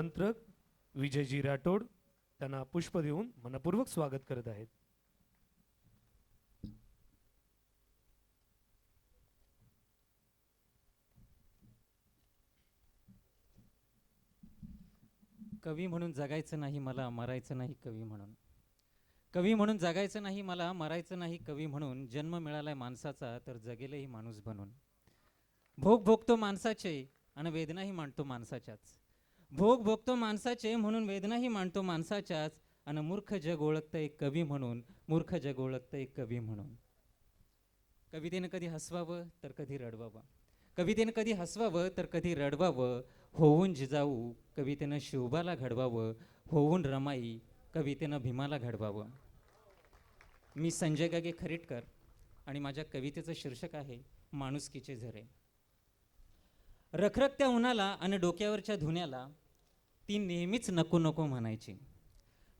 तंत्रक विजयजी राठोड त्यांना पुष्प देऊन मनपूर्वक स्वागत करत आहेत. कवी म्हणून जगायचं नाही मला मरायचं नाही कवी म्हणून. कवी म्हणून जगायचं नाही मला मरायचं नाही कवी म्हणून. जन्म मिळालाय माणसाचा तर जगेलही माणूस बनून. भोग भोगतो माणसाचे आणि वेदनाही मांडतो माणसाच्याच. भोग भोगतो माणसाचे म्हणून वेदनाही मांडतो माणसाच्याच. आणि मूर्ख जग ओळखतं एक कवी म्हणून मूर्ख जग ओळखतं एक कवी म्हणून. कवितेनं कधी हसवावं तर कधी रडवावं. कवितेनं कधी हसवावं तर कधी रडवावं. होऊन जिजाऊ कवितेनं शिवबाला घडवावं. होऊन रमाई कवितेनं भीमाला घडवावं. मी संजय गागे खरेटकर आणि माझ्या कवितेचं शीर्षक आहे माणुसकीचे झरे. रखरखत्या उन्हाला आणि डोक्यावरच्या धुण्याला ती नेहमीच नको नको म्हणायची.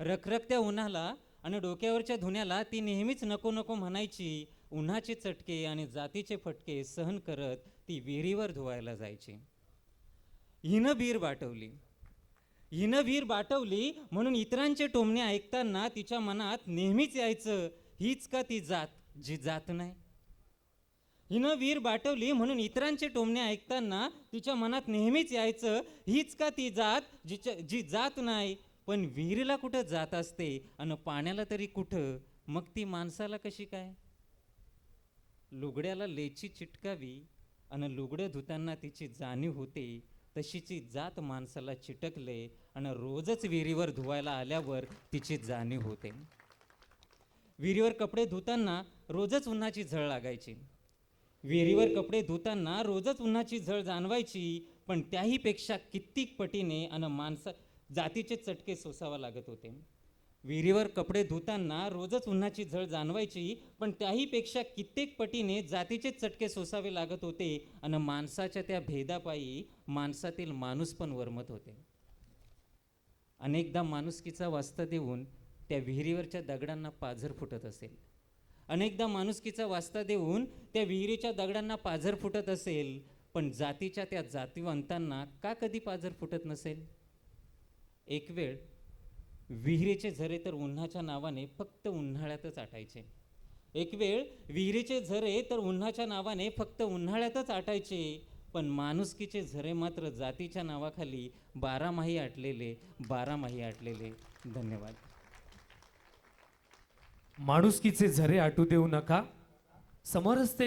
रखरखत्या उन्हाला आणि डोक्यावरच्या धुण्याला ती नेहमीच नको नको म्हणायची. उन्हाचे चटके आणि जातीचे फटके सहन करत ती विहिरीवर धुवायला जायची. हिनं बीर बाटवली. हिनं वीर बाटवली म्हणून इतरांचे टोमणे ऐकताना तिच्या मनात नेहमीच यायचं हीच का ती जात जी जात नाही? हिनं वीर बाटवली म्हणून इतरांचे टोमणे ऐकताना तिच्या मनात नेहमीच यायचं हीच का ती जात जिच्या जी जात नाही? पण विहिरीला कुठं जात असते आणि पाण्याला तरी कुठं? मग ती माणसाला कशी काय? लुगड्याला लेची चिटकावी आणि लुगडं धुताना तिची जाणीव होते तशीची जात माणसाला चिटकले आणि रोजच विहिरीवर धुवायला आल्यावर तिची जाणीव होते. विहिरीवर कपडे धुताना रोजच उन्हाची झळ लागायची. विहिरीवर कपडे धुताना रोजच उन्हाची झळ जाणवायची पण त्याहीपेक्षा कित्येक पटीने आणि माणसा जातीचे चटके सोसावा लागत होते. विहिरीवर कपडे धुताना रोजच उन्हाची झळ जाणवायची पण त्याहीपेक्षा कित्येक पटीने जातीचे चटके सोसावे लागत होते आणि माणसाच्या त्या भेदापायी माणसातील माणूस पण वरमत होते. अनेकदा माणुसकीचा वास्ता देऊन त्या विहिरीवरच्या दगडांना पाझर फुटत असेल. अनेकदा माणुसकीचा वास्ता देऊन त्या विहिरीच्या दगडांना पाझर फुटत असेल पण जातीच्या त्या जातीवंतांना का कधी पाझर फुटत नसेल? एक वेळ विहिरीचे झरे तर उन्हाच्या नावाने फक्त उन्हाळ्यातच आटायचे. एक वेळ विहिरीचे झरे तर उन्हाच्या नावाने फक्त उन्हाळ्यातच आटायचे पण माणुसकीचे झरे मात्र जातीच्या नावाखाली बारामाही आटलेले बारामाही आटलेले. धन्यवाद. माणुसकीचे झरे आटू देऊ नका. समरस्ते